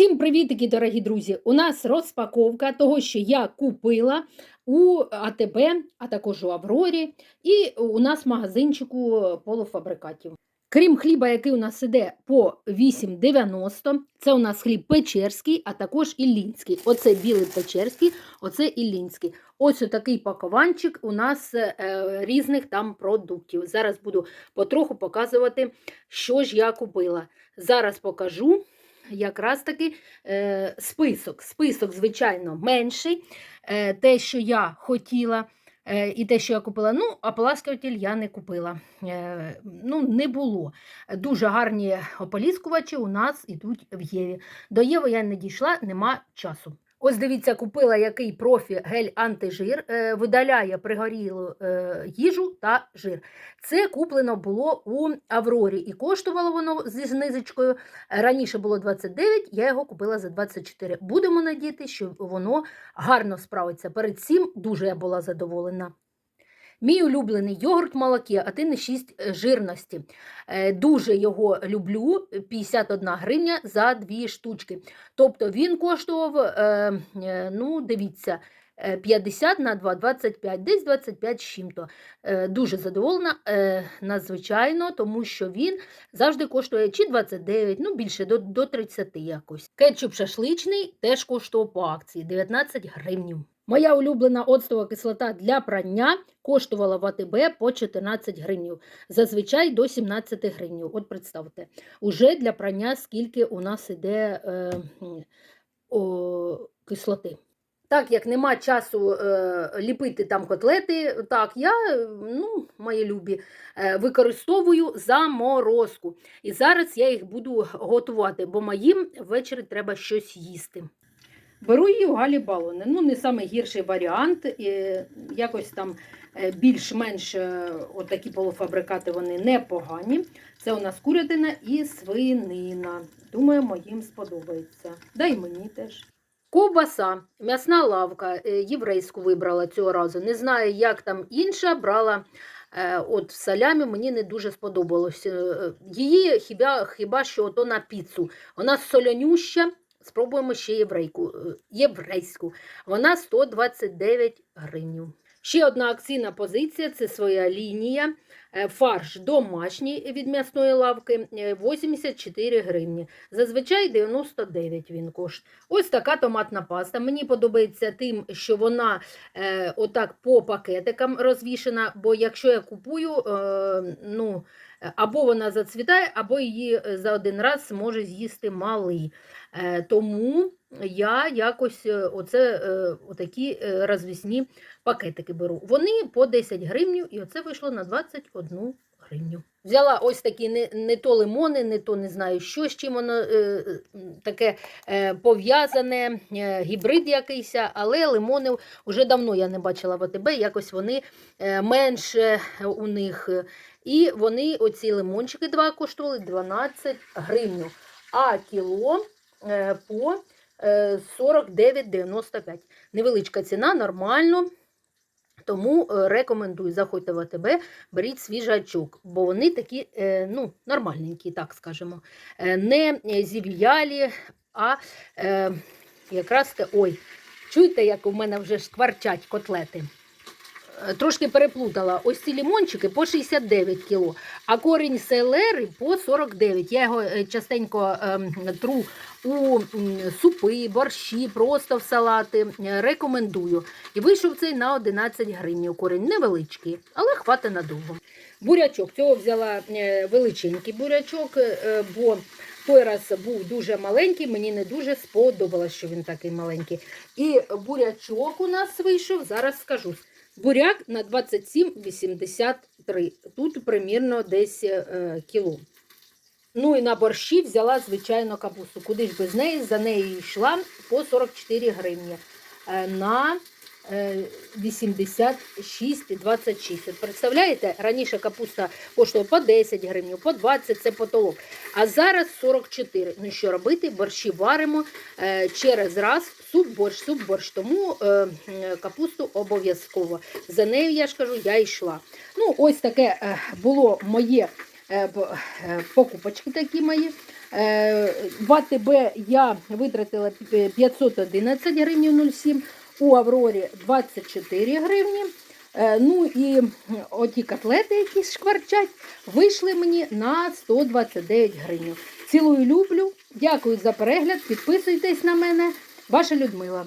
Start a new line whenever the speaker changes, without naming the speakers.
Всім привітики, дорогі друзі! У нас розпаковка того, що я купила у АТБ, а також у Аврорі, і у нас в магазинчику полуфабрикатів. Крім хліба, який у нас іде по 8,90, це у нас хліб печерський, а також іллінський. Оце білий печерський, оце іллінський. Ось такий пакованчик у нас е, різних там продуктів. Зараз буду потроху показувати, що ж я купила. Зараз покажу якраз таки е, список. Список, звичайно, менший. Е, те, що я хотіла, е, і те, що я купила. Ну, ополаскуватель я не купила. Е, ну, не було. Дуже гарні ополіскувачі у нас ідуть в Єві. До Єви я не дійшла, нема часу. Ось дивіться, купила який профі гель антижир, е, видаляє пригорілу е, їжу та жир. Це куплено було у Аврорі і коштувало воно зі знизочкою. Раніше було 29, я його купила за 24. Будемо надіяти, що воно гарно справиться. Перед цим дуже я була задоволена. Мій улюблений йогурт в молокі, а ти не 6 жирності. Е, Дуже його люблю. 51 гривня за дві штучки. Тобто він коштував, е, е, ну, дивіться, е, 50 на 2, 25, десь 25 з чим-то. Е, Дуже задоволена, е, надзвичайно, тому що він завжди коштує чи 29, ну більше до, до 30 якось. Кетчуп шашличний теж коштував по акції 19 гривнів. Моя улюблена оцтова кислота для прання коштувала в АТБ по 14 гривнів, зазвичай до 17 гривнів. От представте, уже для прання скільки у нас іде е, о, кислоти. Так як нема часу е, ліпити там котлети, так я, ну, мої любі, е, використовую заморозку. І зараз я їх буду готувати, бо моїм ввечері треба щось їсти. Беру її у Галі Балони. Ну, не найгірший варіант. е, Якось там е, більш-менш е, отакі полуфабрикати вони непогані. Це у нас курятина і свинина. Думаю, їм сподобається. Да й мені теж. Ковбаса, м'ясна лавка, е, єврейську вибрала цього разу. Не знаю, як там інша брала. От в салямі мені не дуже сподобалось. Її хіба, хіба що ото на піцу. Вона солонюща. Спробуємо ще єврейку, е, єврейську. Вона 129 гривень. Ще одна акційна позиція це своя лінія. Е, Фарш домашній від м'ясної лавки е, 84 гривні. Зазвичай 99 він коштує. Ось така томатна паста. Мені подобається тим, що вона е, отак по пакетикам розвішена, бо якщо я купую, е, ну, або вона зацвітає, або її е, за один раз може з'їсти малий. Е, тому я якось е, оце, отакі розвісні пакетики беру. Вони по 10 гривнів, і оце вийшло на 21 гривню. Взяла ось такі не, не то лимони, не то не знаю, що з чим воно е, таке е, пов'язане, е, гібрид якийсь, але лимони вже давно я не бачила в АТБ, якось вони е, менше у них. І вони, оці лимончики два коштували 12 гривень, а кіло е, по е, 49,95. Невеличка ціна, нормально. Тому е, рекомендую, заходьте в АТБ, беріть свіжачок, бо вони такі е, ну, нормальненькі, так скажемо. Е, Не зів'ялі, а якраз. Ой, чуєте, як у мене вже шкварчать котлети? Е, Трошки переплутала. Ось ці лімончики по 69 кг, а корінь селери по 49 Я його е, частенько ем, тру у супи, борщі, просто в салати. Е, Рекомендую. І вийшов цей на 11 гривень. Корінь невеличкий, але хватить надовго. Бурячок. Цього взяла величенький бурячок, бо той раз був дуже маленький, мені не дуже сподобалось, що він такий маленький. І бурячок у нас вийшов, зараз скажу. Буряк на 27,83. Тут примірно десь е, кіло. Ну і на борщі взяла, звичайно, капусту. Куди ж без неї? За нею йшла по 44 гривні. Е, на 86,26. От представляєте, раніше капуста коштувала по 10 гривень, по 20 це потолок. А зараз 44. Ну що робити? Борщі варимо е, через раз. Суп, борщ, суп, борщ. Тому е, капусту обов'язково. За нею, я ж кажу, я йшла. Ну, ось таке е, було моє покупочки такі мої. В АТБ я витратила е, 511 гривень 07, у Аврорі 24 гривні. Е, Ну і оті котлети, які шкварчать, вийшли мені на 129 гривень. Цілую люблю. Дякую за перегляд. Підписуйтесь на мене. Ваша Людмила.